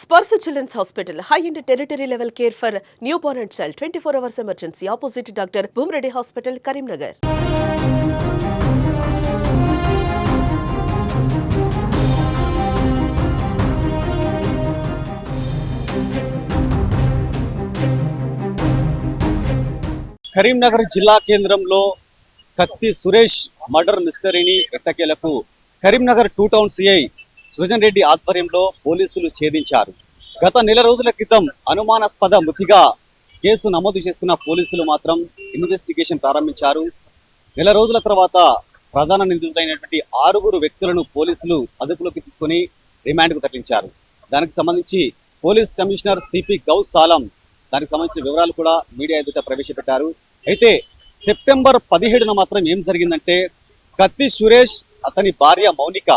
Sparsh children's hospital high and territory level care for new born and child twenty four hours emergency. Opposite doctor Bhumareddy hospital Karimnagar. Karimnagar జిల్లా కేంద్రంలో కత్తి Suresh murder మిస్టరీని ఎట్టకేలకు Karimnagar two town CI Srujan Reddy ఆధ్వర్యంలో పోలీసులు ఛేదించారు. గత నెల రోజుల క్రితం అనుమానాస్పద మృతిగా కేసు నమోదు చేసుకున్న పోలీసులు మాత్రం ఇన్వెస్టిగేషన్ ప్రారంభించారు. నెల రోజుల తర్వాత ప్రధాన నిందితులైనటువంటి ఆరుగురు వ్యక్తులను పోలీసులు అదుపులోకి తీసుకుని రిమాండ్కు తరలించారు. దానికి సంబంధించి పోలీస్ కమిషనర్ సిపి గౌ సాలం దానికి సంబంధించిన వివరాలు కూడా మీడియా ఎదుట ప్రవేశపెట్టారు. అయితే సెప్టెంబర్ పదిహేడున మాత్రం ఏం జరిగిందంటే కత్తి సురేష్ అతని భార్య మౌనిక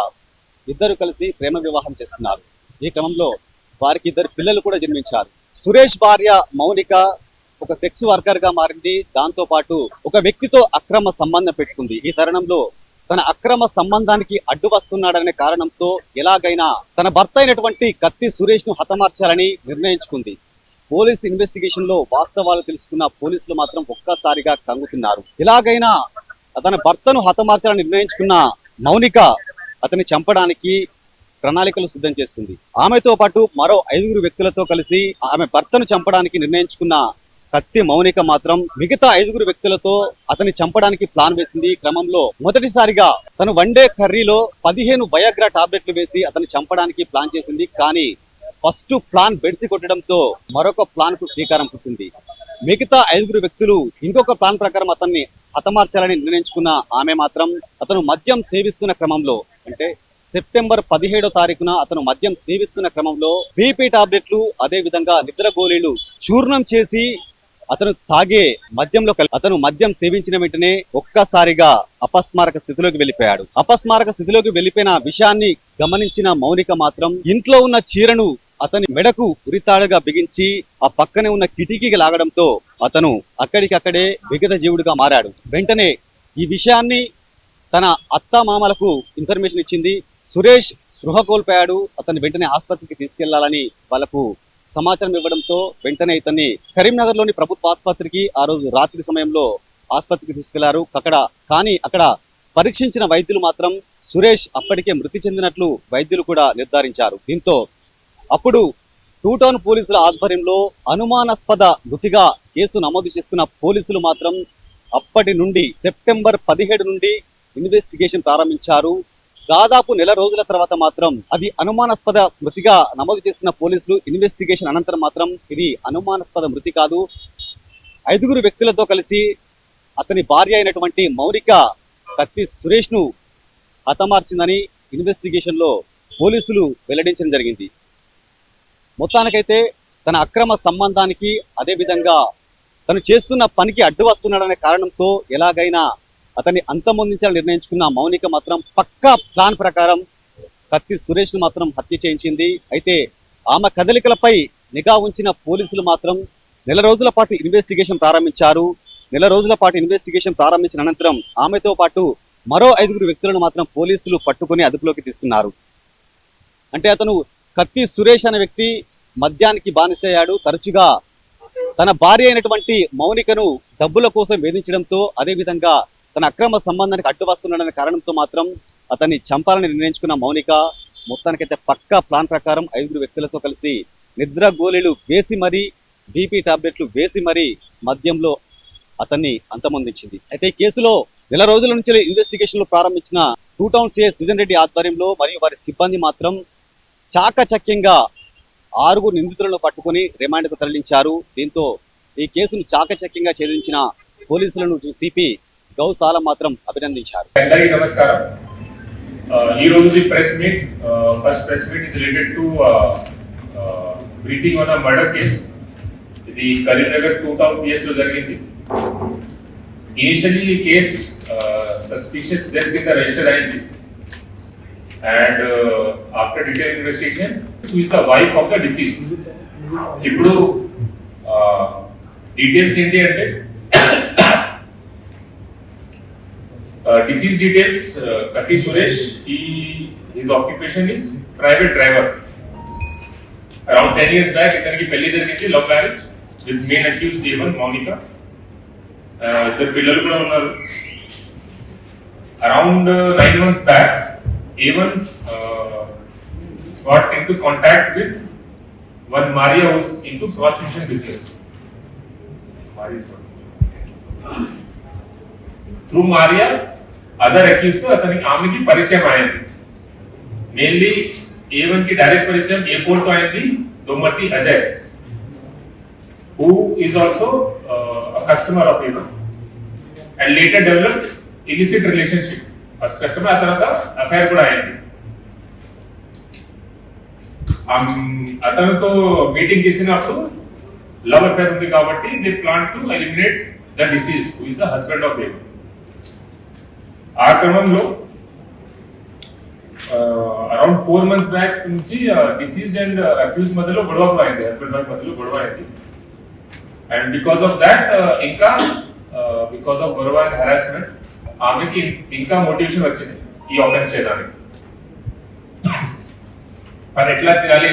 ఇద్దరు కలిసి ప్రేమ వివాహం చేసుకున్నారు. ఈ క్రమంలో వారికి ఇద్దరు పిల్లలు కూడా జన్మించారు. సురేష్ భార్య మౌనిక ఒక సెక్స్ వర్కర్గా మారింది. దాంతో పాటు ఒక వ్యక్తితో అక్రమ సంబంధం పెట్టుకుంది. ఈ తరుణంలో తన అక్రమ సంబంధానికి అడ్డు వస్తున్నాడనే కారణంతో ఎలాగైనా తన భర్త అయినటువంటి కత్తి సురేష్ను హతమార్చాలని నిర్ణయించుకుంది. పోలీస్ ఇన్వెస్టిగేషన్లో వాస్తవాలు తెలుసుకున్న పోలీసులు మాత్రం ఒక్కసారిగా కంగుతున్నారు. ఎలాగైనా తన భర్తను హతమార్చాలని నిర్ణయించుకున్న మౌనిక అతన్ని చంపడానికి ప్రణాళికలు సిద్ధం చేసుకుంది. ఆమెతో పాటు మరో ఐదుగురు వ్యక్తులతో కలిసి ఆమె భర్తను చంపడానికి నిర్ణయించుకున్న కత్తి మౌనిక మాత్రం మిగతా ఐదుగురు వ్యక్తులతో అతన్ని చంపడానికి ప్లాన్ వేసింది. క్రమంలో మొదటిసారిగా తను వన్డే కర్రీలో పదిహేను వయాగ్రా టాబ్లెట్లు వేసి అతన్ని చంపడానికి ప్లాన్ చేసింది. కానీ ఫస్ట్ ప్లాన్ బెడిసి కొట్టడంతో మరొక ప్లాన్కు శ్రీకారం పుట్టింది. మిగతా ఐదుగురు వ్యక్తులు ఇంకొక ప్లాన్ ప్రకారం అతన్ని హతమార్చాలని నిర్ణయించుకున్న ఆమె మాత్రం అతను మద్యం సేవిస్తున్న క్రమంలో అంటే సెప్టెంబర్ పదిహేడో తారీఖున అతను మద్యం సేవిస్తున్న క్రమంలో బీపీ టాబ్లెట్లు అదే విధంగా నిద్ర గోళీలు చూర్ణం చేసి అతను తాగే మద్యంలో అతను మద్యం సేవించిన వెంటనే ఒక్కసారిగా అపస్మారక స్థితిలోకి వెళ్ళిపోయాడు. అపస్మారక స్థితిలోకి వెళ్ళిపోయిన విషయాన్ని గమనించిన మౌనిక మాత్రం ఇంట్లో ఉన్న చీరను అతని మెడకు ఉరితాడుగా బిగించి ఆ పక్కనే ఉన్న కిటికీకి లాగడంతో అతను అక్కడికక్కడే విగత జీవుడిగా మారాడు. వెంటనే ఈ విషయాన్ని తన అత్త మామలకు ఇన్ఫర్మేషన్ ఇచ్చింది. సురేష్ స్పృహ కోల్పోయాడు. అతన్ని వెంటనే ఆసుపత్రికి తీసుకెళ్ళాలని వాళ్ళకు సమాచారం ఇవ్వడంతో వెంటనే ఇతన్ని కరీంనగర్లోని ప్రభుత్వ ఆసుపత్రికి ఆ రోజు రాత్రి సమయంలో ఆసుపత్రికి తీసుకెళ్ళారు. అక్కడ కానీ అక్కడ పరీక్షించిన వైద్యులు మాత్రం సురేష్ అప్పటికే మృతి చెందినట్లు వైద్యులు కూడా నిర్ధారించారు. దీంతో అప్పుడు టూ టౌన్ పోలీసుల ఆధ్వర్యంలో అనుమానాస్పద మృతిగా కేసు నమోదు చేసుకున్న పోలీసులు మాత్రం అప్పటి నుండి సెప్టెంబర్ పదిహేడు నుండి ఇన్వెస్టిగేషన్ ప్రారంభించారు. దాదాపు నెల రోజుల తర్వాత మాత్రం అది అనుమానాస్పద మృతిగా నమోదు చేసుకున్న పోలీసులు ఇన్వెస్టిగేషన్ అనంతరం మాత్రం ఇది అనుమానాస్పద మృతి కాదు. ఐదుగురు వ్యక్తులతో కలిసి అతని భార్య అయినటువంటి మౌనిక కత్తి సురేష్ను హతమార్చిందని ఇన్వెస్టిగేషన్లో పోలీసులు వెల్లడించడం జరిగింది. మొత్తానికైతే తన అక్రమ సంబంధానికి అదే విధంగా తను చేస్తున్న పనికి అడ్డు వస్తున్నాడనే కారణంతో ఎలాగైనా అతన్ని అంతమొందించాలని నిర్ణయించుకున్న మౌనిక మాత్రం పక్కా ప్లాన్ ప్రకారం కత్తి సురేష్ను మాత్రం హత్య చేయించింది. అయితే ఆమె కదలికలపై నిఘా ఉంచిన పోలీసులు మాత్రం నెల రోజుల పాటు ఇన్వెస్టిగేషన్ ప్రారంభించారు. నెల రోజుల పాటు ఇన్వెస్టిగేషన్ ప్రారంభించిన అనంతరం ఆమెతో పాటు మరో ఐదుగురు వ్యక్తులను మాత్రం పోలీసులు పట్టుకొని అదుపులోకి తీసుకున్నారు. అంటే అతను కత్తి సురేష్ అనే వ్యక్తి మద్యానికి బానిసయ్యాడు. తరచుగా తన భార్య అయినటువంటి మౌనికను డబ్బుల కోసం వేధించడంతో అదే విధంగా తన అక్రమ సంబంధానికి అడ్డు వస్తున్నాడనే కారణంతో మాత్రం అతన్ని చంపాలని నిర్ణయించుకున్న మౌనిక మొత్తానికైతే పక్కా ప్లాన్ ప్రకారం ఐదుగురు వ్యక్తులతో కలిసి నిద్ర గోళీలు వేసి మరీ బీపీ టాబ్లెట్లు వేసి మరీ మద్యంలో అతన్ని అంతమొందించింది. అయితే ఈ కేసులో నెల రోజుల నుంచి ఇన్వెస్టిగేషన్లు ప్రారంభించిన two town CI Sujan Reddy ఆధ్వర్యంలో మరియు వారి సిబ్బంది మాత్రం చాకచక్యంగా ఆరుగురు నిందితులను పట్టుకుని రిమాండ్కు తరలించారు. దీంతో ఈ కేసును చాకచక్యంగా ఛేదించిన పోలీసులను సిపి గౌసాలం మాత్రం అభినందించారు. అందరికీ నమస్కారం. ఈ రోజు press meet first press meet is related to briefing on a murder case ఇది కరీంనగర్ టూ టౌన్ పిఎస్లో జరిగింది. ఇనిషియల్లీ ఈ కేస్ సస్పిషియస్ డెత్ కింద రిజిస్టర్ అయింది. And after detail investigation is the wife of the deceased ఇప్పుడు డీటెయిల్స్ ఏంటి అంటే Uh, disease details, uh, Kati Suresh, he, his occupation is private driver. Around ten years back ఇతనికి పెళ్ళి జరిగింది love marriage with main accused A one Mounika Uh, ఇద్దరు పిల్లలు కూడా ఉన్నారు around nine months back A one got into contact with one Maria who's into prostitution business. Through Maria other అక్యూస్తో అతనికి ఆమెకి పరిచయం అయింది మెయిన్లీ ఏ వన్కి డైరెక్ట్ పరిచయం ఏ ఫోర్తో అయింది Dommati Ajay who is also customer of A and later developed illicit relationship first customer ఆ తర్వాత అఫైర్ కూడా అయింది ఆమ్, అతనితో మీటింగ్ చేసినప్పుడు లవ్ అఫేర్ ఉంది కాబట్టి they plan to eliminate the deceased who is the husband of A one ఆ క్రమంలో అరౌండ్ ఫోర్ మంత్స్ బ్యాక్ నుంచి డిసీజ్ అండ్ అక్యూజ్ మధ్యలో గొడవ కూడా అయింది హస్బెండ్ వైఫ్ మధ్యలో గొడవ అయింది అండ్ బికాస్ ఆఫ్ దాట్ ఇంకా బికాస్ ఆఫ్ గొడవ అండ్ హెరాస్మెంట్ ఆమెకి ఇంకా మోటివేషన్ వచ్చింది ఈ ఆఫెన్స్ చేయడానికి. మరి ఎట్లా చేయాలి?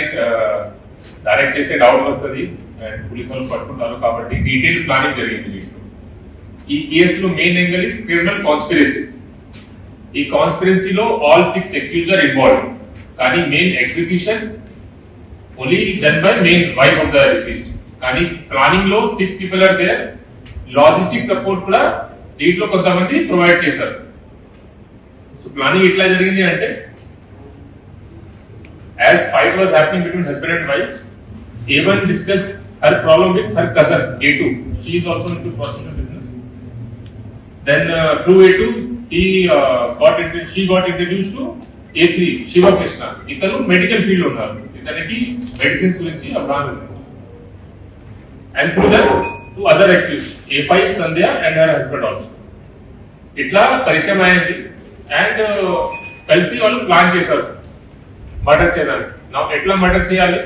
డైరెక్ట్ చేస్తే డౌట్ వస్తుంది పోలీసు పోలీస్ వాళ్ళు పట్టుకుంటారు కాబట్టి డీటెయిల్ ప్లానింగ్ జరిగింది వీటిలో ఈ కేసులో main angle is criminal conspiracy ఈ కాన్స్పిరసీలో all six accused are involve కానీ main execution only done by main wife of the deceased కానీ ప్లానింగ్లో six people are there logistic support కూడా దీంట్లో కొంతమంది ప్రొవైడ్ చేశారు సో ప్లానింగ్ ఇట్లా జరిగింది అంటే as fight was happening between husband and wife A discuss her problem with her cousin A two she's also into prostitution business then through A two ఈ got she got introduce to A three Shivakrishna ఇతను medical field ఉన్నారు ఇతనికి medicines గురించి అవగాహన and through that to other accuse A five Sandhya and her husband also ఇట్లా పరిచయం అయింది. And కలిసి వాళ్ళు ప్లాన్ చేశారు. మర్డర్ చేయడానికి. నా ఎట్లా మర్డర్ చేయాలి?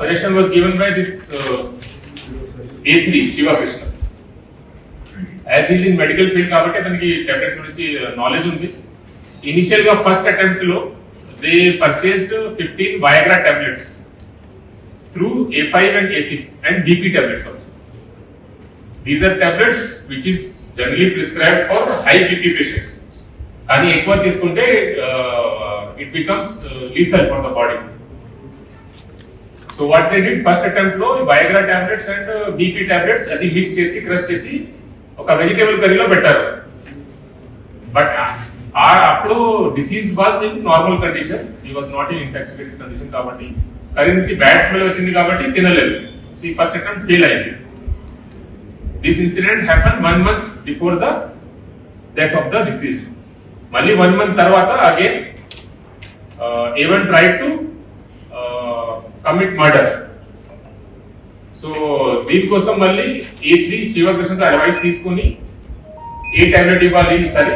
Suggestion was given by this A three Shivakrishna as is in medical field కాబట్టి అతనికి టాబ్లెట్స్ గురించి నాలెడ్జ్ ఉంది. ఇనిషియల్గా first అటెంప్ట్లో they purchased fifteen Viagra tablets through A five and A six and DP tablets these are tablets which is generally prescribed for high BP patients కానీ ఎక్కువ తీసుకుంటే it becomes lethal for the body so what they did first అటెంప్ట్లో Viagra tablets and BP tablets అది mix చేసి crush చేసి ఒక vegetable కర్రీలో పెట్టారు. But అప్పుడు deceased was in normal condition he was not in intoxicated condition కాబట్టి curry నుంచి bad smell వచ్చింది కాబట్టి తినలేదు. సో ఈ ఫస్ట్ అటెంప్ట్ ఫెయిల్ అయింది. This incident happen one month before the death of the deceased మళ్ళీ వన్ మంత్ తర్వాత again A one try to commit murder so దీనికోసం మళ్ళీ ఏ త్రీ శివకృష్ణ అడ్వైస్ తీసుకుని ఏ టాబ్లెట్ ఇవ్వాలి ఈసారి?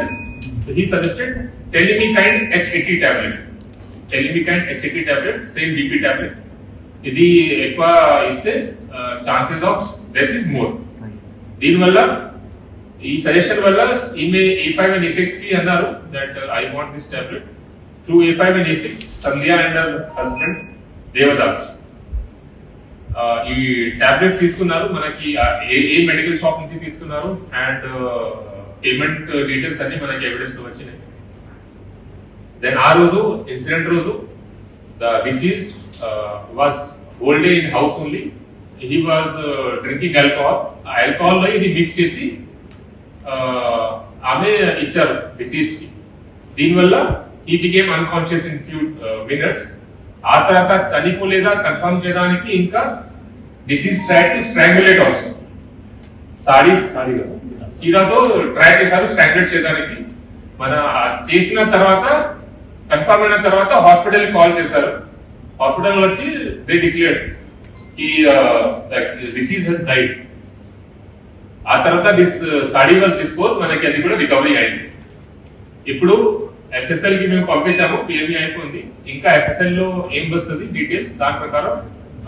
He suggested Telmikind H eighty tablet Telmikind H eighty tablet same BP tablet ఇది ఎక్కువ ఇస్తే chances of death is more దీనివల్ల ఈ సజెషన్ వల్ల ఈమె ఏ ఫైవ్ అండ్ ఏ సిక్స్కి అన్నారు that I want this tablet through A five and A six Sandhya and husband Devadas ఈ టాబ్లెట్ తీసుకున్నారు. మనకి ఏ ఏ మెడికల్ షాప్ నుంచి తీసుకున్నారు? అండ్ పేమెంట్ డీటెయిల్స్ అన్ని మనకి ఎవిడెన్స్లో వచ్చినాయి. దెన్ ఆ రోజు ఇన్సిడెంట్ రోజు the deceased was old in house only he was drinking alcohol ఆ ఆల్కహాల్లో ఇది మిక్స్ చేసి ఆమె ఇచ్చారు డిసీజ్కి దీనివల్ల ఈ became unconscious in few minutes ఆ తర్వాత చనిపోలేదా కన్ఫర్మ్ చేయడానికి ఇంకా డిసీజ్ ట్రై టు స్ట్రాంగులేట్ అవసరం సారీ సారీ చీరాతో ట్రై చేశారు స్ట్రాంగులేట్ చేయడానికి. మన చేసిన తర్వాత కన్ఫర్మ్ అయిన తర్వాత హాస్పిటల్ కాల్ చేశారు. హాస్పిటల్ వచ్చి they declare deceased he's died ఆ తర్వాత దిస్ సాడీ వాజ్ డిస్పోజ్ మనకి అది కూడా రికవరీ అయింది. ఇప్పుడు ఎఫ్ఎస్ఎల్కి మేము పంపించాము పిఎంఈ అయిపోయింది. ఇంకా ఎఫ్ఎస్ఎల్లో ఏం వస్తుంది? డీటెయిల్స్ దాని ప్రకారం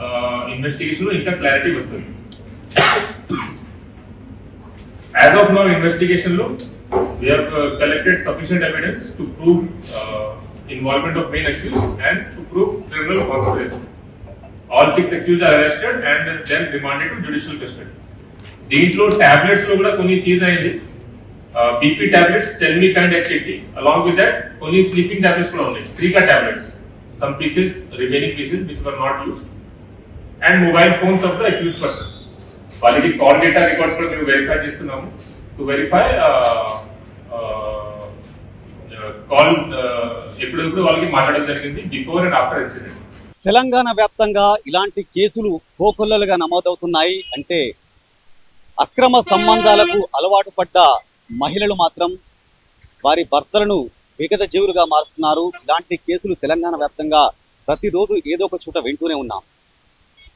uh, ఇన్వెస్టిగేషన్లో ఇంకా క్లారిటీ వస్తుంది. యాజ్ ఆఫ్ నో ఇన్వెస్టిగేషన్లో we have uh, collected sufficient evidence to prove uh, involvement of main accused and to prove criminal conspiracy. All six accuse are arrested and then remanded to judicial custody దీంట్లో టాబ్లెట్స్లో కూడా కొన్ని seize అయింది. BP tablets Telmik and HIT along with that కొన్ని sleeping tablets కూడా ఉన్నాయి. త్రీకా tablets some pieces remaining pieces which were not used and mobile phones of the accuse person వాళ్ళకి call data records కూడా మేము వెరిఫై చేస్తున్నాము. To verify call ఎప్పుడెప్పుడు వాళ్ళకి మాట్లాడడం జరిగింది before and after incident Telangana వ్యాప్తంగా ఇలాంటి కేసులు కోకొల్లలుగా నమోదవుతున్నాయి అంటే అక్రమ సంబంధాలకు అలవాటు పడ్డ మహిళలు మాత్రం వారి భర్తలను విగత జీవులుగా మారుస్తున్నారు. ఇలాంటి కేసులు తెలంగాణ వ్యాప్తంగా ప్రతిరోజు ఏదో ఒక చోట వింటూనే ఉన్నాం.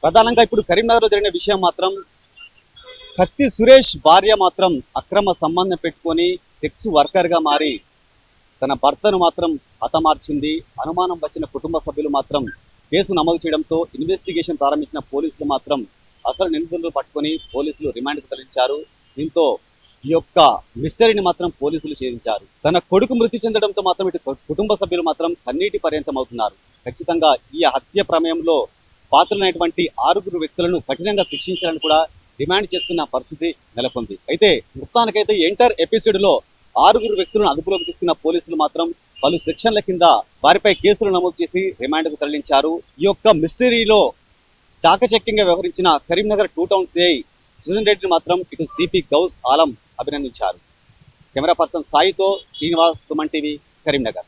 ప్రధానంగా ఇప్పుడు కరీంనగర్లో జరిగిన విషయం మాత్రం కత్తి సురేష్ భార్య మాత్రం అక్రమ సంబంధం పెట్టుకొని సెక్స్ వర్కర్గా మారి తన భర్తను మాత్రం హతమార్చింది. అనుమానం వచ్చిన కుటుంబ సభ్యులు మాత్రం కేసు నమోదు చేయడంతో ఇన్వెస్టిగేషన్ ప్రారంభించిన పోలీసులు మాత్రం అసలు నిందితులను పట్టుకొని పోలీసులు రిమాండ్కు తరలించారు. దీంతో ఈ యొక్క మిస్టరీని మాత్రం పోలీసులు ఛేదించారు. తన కొడుకు మృతి చెందడంతో మాత్రం ఇటు కుటుంబ సభ్యులు మాత్రం కన్నీటి పర్యంతం అవుతున్నారు ఖచ్చితంగా ఈ హత్య ప్రమేయంలో పాత్రలైనటువంటి ఆరుగురు వ్యక్తులను కఠినంగా శిక్షించాలని కూడా డిమాండ్ చేస్తున్న పరిస్థితి నెలకొంది. అయితే మొత్తానికైతే ఎంటర్ ఎపిసోడ్లో ఆరుగురు వ్యక్తులను అదుపులోకి తీసుకున్న పోలీసులు మాత్రం పలు సెక్షన్ల కింద వారిపై కేసులు నమోదు చేసి రిమాండ్కు తరలించారు. ఈ యొక్క మిస్టరీలో చాకచక్యంగా వ్యవహరించిన Karimnagar two town CI Sujan రెడ్డిని మాత్రం ఇటు సిపి గౌస్ ఆలం అభినందించారు. కెమెరా పర్సన్ సాయితో శ్రీనివాస్ సుమన్ టీవీ కరీంనగర్.